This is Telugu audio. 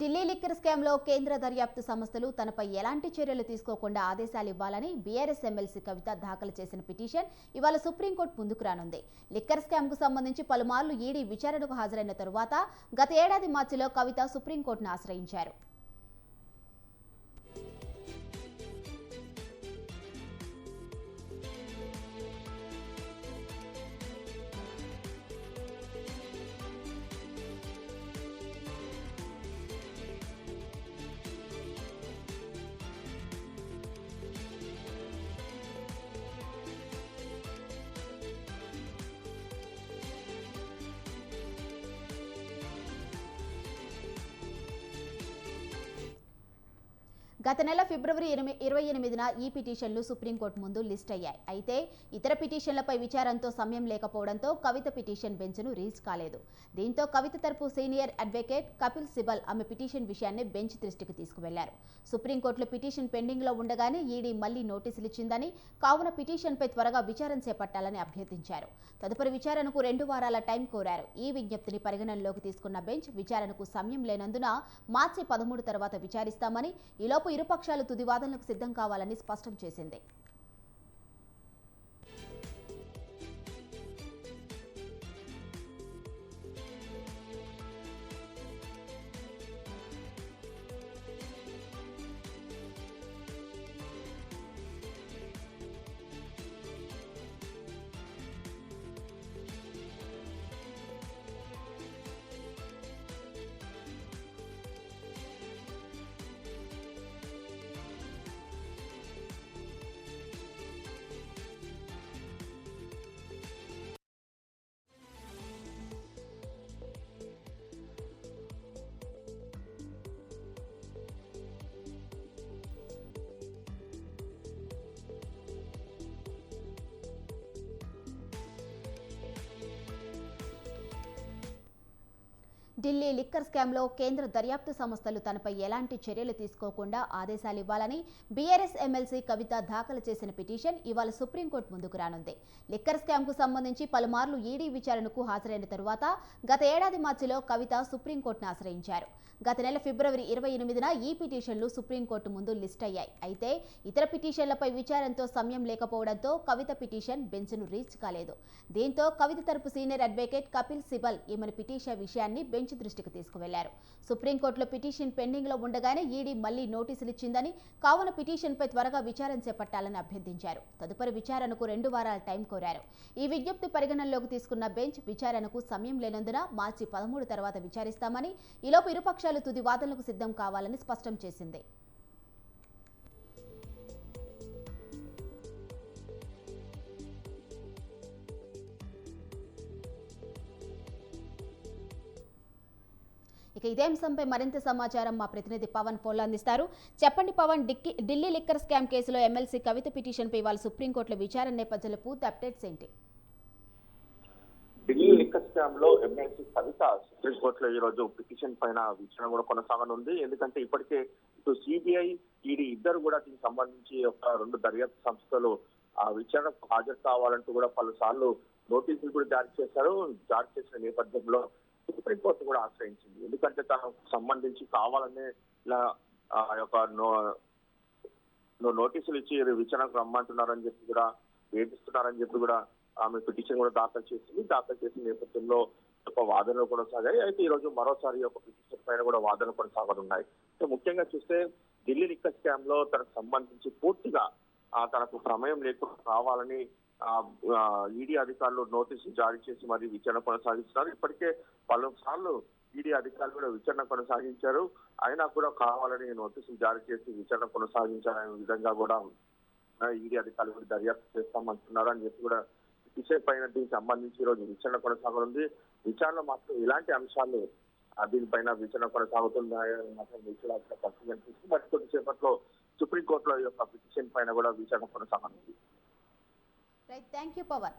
ఢిల్లీ లిక్కర్ స్కామ్లో కేంద్ర దర్యాప్తు సంస్థలు తనపై ఎలాంటి చర్యలు తీసుకోకుండా ఆదేశాలు ఇవ్వాలని బీఆర్ఎస్ ఎమ్మెల్సీ కవిత దాఖలు చేసిన పిటిషన్ ఇవాళ సుప్రీంకోర్టు ముందుకు రానుంది. లిక్కర్ స్కామ్కు సంబంధించి పలుమార్లు ఈడీ విచారణకు హాజరైన తరువాత గత ఏడాది మార్చిలో కవిత సుప్రీంకోర్టును ఆశ్రయించారు. గత నెల ఫిబ్రవరి ఇరవై ఎనిమిదిన ఈ పిటిషన్లు సుప్రీంకోర్టు ముందు లిస్ట్ అయ్యాయి. అయితే ఇతర పిటిషన్లపై విచారంతో సమయం లేకపోవడంతో కవిత పిటిషన్ బెంచ్ను రీచ్ కాలేదు. దీంతో కవిత తరపు సీనియర్ అడ్వకేట్ కపిల్ సిబల్ ఆమె పిటిషన్ విషయాన్ని బెంచ్ దృష్టికి తీసుకువెళ్ళారు. సుప్రీంకోర్టులో పిటిషన్ పెండింగ్లో ఉండగానే ఈడీ మళ్ళీ నోటీసులు ఇచ్చిందని కావున పిటిషన్పై త్వరగా విచారణ చేపట్టాలని అభ్యర్థించారు. తదుపరి విచారణకు రెండు వారాల టైం కోరారు. ఈ విజ్ఞప్తిని పరిగణనలోకి తీసుకున్న బెంచ్ విచారణకు సమయం లేనందున మార్చి పదమూడు తర్వాత విచారిస్తామని ఈలోపు ఇరుపక్షాలు తుది వాదనలకు సిద్ధం కావాలని స్పష్టం చేసింది. ఢిల్లీ లిక్కర్ స్కామ్లో కేంద్ర దర్యాప్తు సంస్థలు తనపై ఎలాంటి చర్యలు తీసుకోకుండా ఆదేశాలు ఇవ్వాలని బీఆర్ఎస్ ఎమ్మెల్సీ కవిత దాఖలు చేసిన పిటిషన్ ఇవాళ సుప్రీంకోర్టు ముందుకు రానుంది. లిక్కర్ స్కామ్కు సంబంధించి పలుమార్లు ఈడీ విచారణకు హాజరైన తరువాత గత ఏడాది మార్చిలో కవిత సుప్రీంకోర్టును ఆశ్రయించారు. గత నెల ఫిబ్రవరి ఇరవై ఎనిమిదిన ఈ పిటిషన్లు సుప్రీంకోర్టు ముందు లిస్ట్ అయ్యాయి. అయితే ఇతర పిటిషన్లపై విచారణతో సమయం లేకపోవడంతో కవిత పిటిషన్ బెంచ్ను రీచ్ కాలేదు. దీంతో కవిత తరపు సీనియర్ అడ్వకేట్ కపిల్ సిబల్ ఈమెను పిటిషన్ విషయాన్ని బెంచ్ దృష్టికి తీసుకువెళ్ళారు. సుప్రీంకోర్టులో పిటిషన్ పెండింగ్లో ఉండగానే ఈడీ మళ్ళీ నోటీసులు ఇచ్చిందని కావున పిటిషన్పై త్వరగా విచారణ చేపట్టాలని అభ్యర్థించారు. తదుపరి విచారణకు రెండు వారాల టైం కోరారు. ఈ విజ్ఞప్తి పరిగణనలోకి తీసుకున్న బెంచ్ విచారణకు సమయం లేనందున మార్చి పదమూడు తర్వాత విచారిస్తామని ఈలోపు ఇరుపక్షాలు తుది వాదనలకు సిద్ధం కావాలని స్పష్టం చేసింది. ఇదే అంశంపై మరింత సమాచారం మా ప్రతినిధి పవన్ ఫోన్లో అందిస్తారు. చెప్పండి పవన్ డిక్కి ఢిల్లీ లిక్కర్ స్కామ్ కేసులో ఎమ్మెల్సీ కవిత పిటిషన్పై ఇవాళ సుప్రీంకోర్టులో విచారణ నేపథ్యంలో పూర్తి అప్డేట్స్ ఏంటి? ఢిల్లీ లిక్కర్ స్కామ్లో ఎమ్మెల్సీ కవిత సుప్రీంకోర్టులో ఈ రోజు పిటిషన్ పైన విచారణ కూడా కొనసాగనుంది. ఎందుకంటే ఇప్పటికే ఇటు సిబిఐ ఈడీ ఇద్దరు కూడా దీనికి సంబంధించి ఒక రెండు దర్యాప్తు సంస్థలు ఆ విచారణకు హాజరు కావాలంటూ కూడా పలుసార్లు నోటీసులు కూడా జారీ చేశారు. జారీ చేసిన నేపథ్యంలో సుప్రీంకోర్టు కూడా ఆశ్రయించింది. ఎందుకంటే తనకు సంబంధించి కావాలనే ఇలా ఆ యొక్క నో నోటీసులు ఇచ్చి విచారణకు రమ్మంటున్నారని చెప్పి కూడా వేధిస్తున్నారని చెప్పి కూడా ఆమె పిటిషన్ కూడా దాఖలు చేసింది. దాఖలు చేసిన నేపథ్యంలో ఒక వాదనలు సాగాయి. అయితే ఈ రోజు మరోసారి యొక్క పిటిషన్ పైన కూడా వాదనలు కొనసాగనున్నాయి సో ముఖ్యంగా చూస్తే ఢిల్లీ లిక్కర్ స్కామ్లో తనకు సంబంధించి పూర్తిగా తనకు ప్రమేయం లేకుండా కావాలని ఈడీ అధికారులు నోటీసులు జారీ చేసి మరి విచారణ కొనసాగిస్తున్నారు. ఇప్పటికే పలు సార్లు ఈడీ అధికారులు కూడా విచారణ కొనసాగించారు. అయినా కూడా కావాలని నోటీసులు జారీ చేసి విచారణ కొనసాగించాలనే విధంగా కూడా ఈడీ అధికారులు కూడా దర్యాప్తు చేస్తామంటున్నారు అని చెప్పి కూడా విషయ పైన దీనికి సంబంధించి ఈరోజు రోజు విచారణ కొనసాగనుంది విచారణ మాత్రం ఇలాంటి అంశాలు దీనిపైన విచారణ కొనసాగుతున్నాయని మాత్రం విచారాల్సిన పరిస్థితి కనిపిస్తుంది మరి కొద్దిసేపట్లో కోర్టులో యొక్క పిటిషన్ పైన కూడా విశాఖపట్నం సంబంధించి రైట్ థ్యాంక్ యూ పవన్